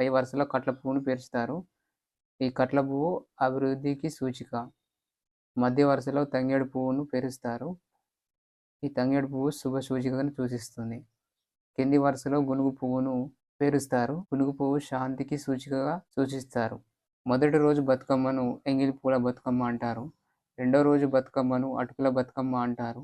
పై వరుసలో కట్ల పువ్వును పేర్చుతారు. ఈ కట్ల పువ్వు అభివృద్ధికి సూచిక. మధ్య వరుసలో తంగేడు పువ్వును పేరుస్తారు. ఈ తంగేడు పువ్వు శుభ సూచికను సూచిస్తుంది. కింది వరుసలో గునుగు పువ్వును పేరుస్తారు. గునుగు పువ్వు శాంతికి సూచికగా సూచిస్తారు. మొదటి రోజు బతుకమ్మను ఎంగిలి పూల బతుకమ్మ అంటారు. రెండో రోజు బతుకమ్మను అటుకుల బతుకమ్మ అంటారు.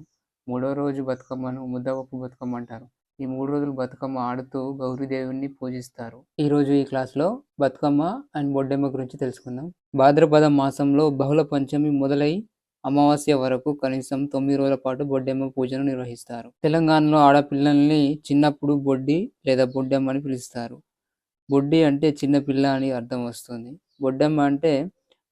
మూడో రోజు బతుకమ్మను ముద్దవప్పు బతుకమ్మ అంటారు. ఈ మూడు రోజులు బతుకమ్మ ఆడుతూ గౌరీదేవుని పూజిస్తారు. ఈ రోజు ఈ క్లాస్లో బతుకమ్మ అండ్ బొడ్డెమ్మ గురించి తెలుసుకుందాం. భాద్రపద మాసంలో బహుళ పంచమి మొదలై అమావాస్య వరకు కనీసం తొమ్మిది రోజుల పాటు బొడ్డెమ్మ పూజను నిర్వహిస్తారు. తెలంగాణలో ఆడపిల్లల్ని చిన్నప్పుడు బొడ్డి లేదా బొడ్డెమ్మ అని పిలుస్తారు. బొడ్డి అంటే చిన్న పిల్ల అని అర్థం వస్తుంది. బొడ్డెమ్మ అంటే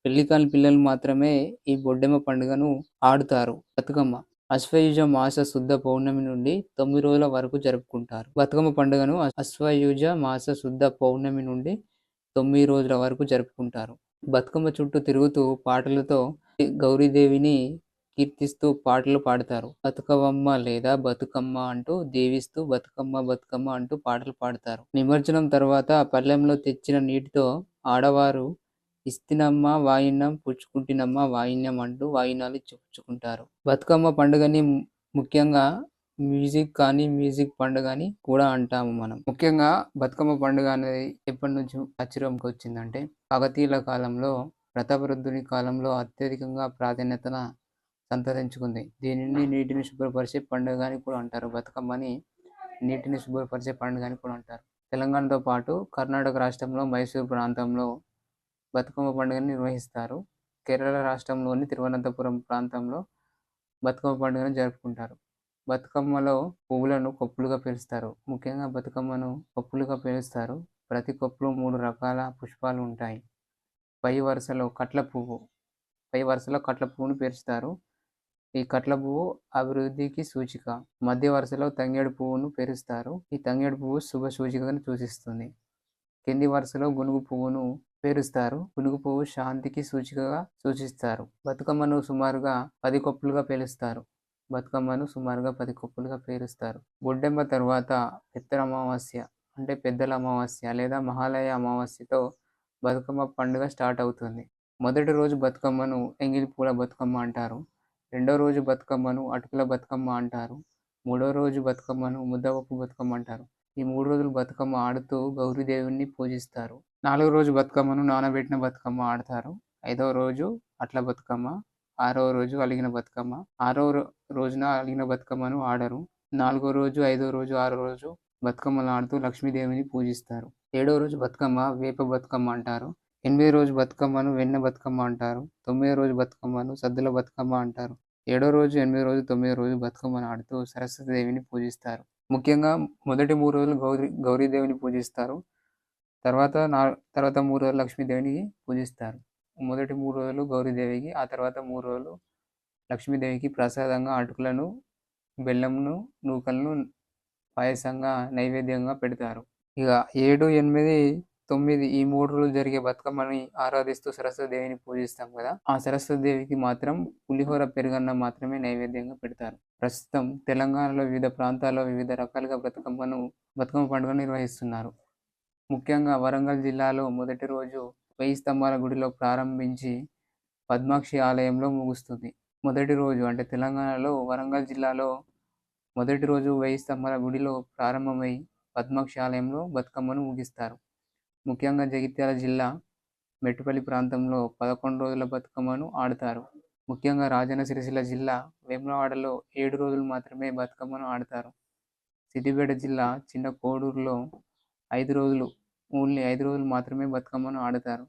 పెళ్ళికాని పిల్లలు మాత్రమే ఈ బొడ్డెమ్మ పండుగను ఆడుతారు. బతుకమ్మ అశ్వయుజ మాస శుద్ధ పౌర్ణమి నుండి తొమ్మిది రోజుల వరకు జరుపుకుంటారు. బతుకమ్మ పండుగను అశ్వయుజ మాస శుద్ధ పౌర్ణమి నుండి తొమ్మిది రోజుల వరకు జరుపుకుంటారు. బతుకమ్మ చుట్టూ తిరుగుతూ పాటలతో గౌరీదేవిని కీర్తిస్తూ పాటలు పాడతారు. బతుకమ్మ లేదా బతుకమ్మ అంటూ దేవిస్తూ బతుకమ్మ బతుకమ్మ అంటూ పాటలు పాడతారు. నిమజ్జనం తర్వాత పల్లెంలో తెచ్చిన నీటితో ఆడవారు ఇస్తినమ్మ వాయినం పుచ్చుకుంటినమ్మ వాయిన్యం అంటూ వాయినాలు చెప్పుకుంటారు బతుకమ్మ పండుగని ముఖ్యంగా మ్యూజిక్ కానీ మ్యూజిక్ పండుగ అని కూడా అంటాము మనం. ముఖ్యంగా బతుకమ్మ పండుగ అనేది ఎప్పటి నుంచి ఆశ్చర్యంకి వచ్చిందంటే కాకతీయుల కాలంలో ప్రతాపరుద్రుని కాలంలో అత్యధికంగా ప్రాధాన్యతన సంతరించుకుంది. దీనిని నీటిని శుభ్రపరిచే పండుగ అని కూడా అంటారు. బతుకమ్మని నీటిని శుభ్రపరిచే పండుగ అని కూడా అంటారు. తెలంగాణతో పాటు కర్ణాటక రాష్ట్రంలో మైసూరు ప్రాంతంలో బతుకమ్మ పండుగను నిర్వహిస్తారు. కేరళ రాష్ట్రంలోని తిరువనంతపురం ప్రాంతంలో బతుకమ్మ పండుగను జరుపుకుంటారు. బతుకమ్మలో పువ్వులను కొప్పులుగా పేరుస్తారు ముఖ్యంగా బతుకమ్మను కొప్పులుగా పేరుస్తారు ప్రతి కొప్పులో మూడు రకాల పుష్పాలు ఉంటాయి. పై వరుసలో కట్ల పువ్వు పై వరుసలో కట్ల పువ్వును పేరుస్తారు ఈ కట్ల పువ్వు అభివృద్ధికి సూచిక. మధ్య వరుసలో తంగేడు పువ్వును పేరుస్తారు ఈ తంగేడు పువ్వు శుభ సూచికను సూచిస్తుంది. కింది వరుసలో గునుగు పువ్వును పేరుస్తారు. పునుగు పువ్వు శాంతికి సూచికగా సూచిస్తారు. బతుకమ్మను సుమారుగా పది కొప్పులుగా పేలుస్తారు. బతుకమ్మను సుమారుగా పది కొప్పులుగా పేరుస్తారు బొడ్డెమ్మ తర్వాత పెద్దల అమావాస్య అంటే పెద్దల అమావాస్య లేదా మహాలయ అమావాస్యతో బతుకమ్మ పండుగ స్టార్ట్ అవుతుంది. మొదటి రోజు బతుకమ్మను ఎంగిలి పూల బతుకమ్మ అంటారు. రెండో రోజు బతుకమ్మను అటుకుల బతుకమ్మ అంటారు. మూడో రోజు బతుకమ్మను ముద్దపప్పు బతుకమ్మ అంటారు. ఈ మూడు రోజులు బతుకమ్మ ఆడుతూ గౌరీదేవుని పూజిస్తారు. నాలుగో రోజు బతుకమ్మను నానబెట్టిన బతుకమ్మ ఆడతారు. ఐదవ రోజు అట్ల బతుకమ్మ ఆరవ రోజు అలిగిన బతుకమ్మ ఆరో రోజున అలిగిన బతుకమ్మను ఆడరు. నాలుగో రోజు ఐదో రోజు ఆరో రోజు బతుకమ్మలు ఆడుతూ లక్ష్మీదేవిని పూజిస్తారు. ఏడో రోజు బతుకమ్మ వేప బతుకమ్మ అంటారు. ఎనిమిది రోజు బతుకమ్మను వెన్న బతుకమ్మ అంటారు. తొమ్మిదో రోజు బతుకమ్మను సద్దుల బతుకమ్మ అంటారు. ఏడో రోజు ఎనిమిది రోజు తొమ్మిదో రోజు బతుకమ్మను ఆడుతూ సరస్వతి దేవిని పూజిస్తారు. ముఖ్యంగా మొదటి మూడు రోజులు గౌరీ గౌరీదేవిని పూజిస్తారు. తర్వాత నా తర్వాత మూడు రోజులు లక్ష్మీదేవిని పూజిస్తారు. మొదటి మూడు రోజులు గౌరీదేవికి ఆ తర్వాత మూడు రోజులు లక్ష్మీదేవికి ప్రసాదంగా అటుకులను బెల్లంను నూకలను పాయసంగా నైవేద్యంగా పెడతారు. ఇక ఏడు ఎనిమిది తొమ్మిది ఈ మూడు రోజులు జరిగే బతుకమ్మని ఆరాధిస్తూ సరస్వతి దేవిని పూజిస్తాం కదా. ఆ సరస్వతి దేవికి మాత్రం పులిహోర పెరుగన్న మాత్రమే నైవేద్యంగా పెడతారు. ప్రస్తుతం తెలంగాణలో వివిధ ప్రాంతాల్లో వివిధ రకాలుగా బతుకమ్మను బతుకమ్మ పండుగను నిర్వహిస్తున్నారు. ముఖ్యంగా వరంగల్ జిల్లాలో మొదటి రోజు వెయ్యి స్తంభాల గుడిలో ప్రారంభించి పద్మాక్షి ఆలయంలో ముగుస్తుంది. మొదటి రోజు అంటే తెలంగాణలో వరంగల్ జిల్లాలో మొదటి రోజు వెయ్యి స్తంభాల గుడిలో ప్రారంభమై పద్మాక్షి ఆలయంలో బతుకమ్మను ముగిస్తారు. ముఖ్యంగా జగిత్యాల జిల్లా మెట్టుపల్లి ప్రాంతంలో పదకొండు రోజుల బతుకమ్మను ఆడతారు. ముఖ్యంగా రాజన్న సిరిసిల్ల జిల్లా వేములవాడలో ఏడు రోజులు మాత్రమే బతుకమ్మను ఆడతారు. సిద్దిపేట జిల్లా చిన్న కోడూరులో ఐదు రోజులు ఓన్లీ ఐదు రోజులు మాత్రమే బతుకమ్మను ఆడతారు.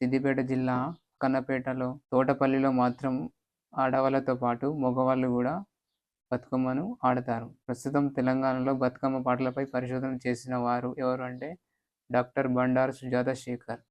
సిద్దిపేట జిల్లా కన్నపేటలో తోటపల్లిలో మాత్రం ఆడవాళ్ళతో పాటు మగవాళ్ళు కూడా బతుకమ్మను ఆడతారు. ప్రస్తుతం తెలంగాణలో బతుకమ్మ పాటలపై పరిశోధన చేసిన వారు ఎవరు అంటే డాక్టర్ బండారు సుజాత శేఖర్.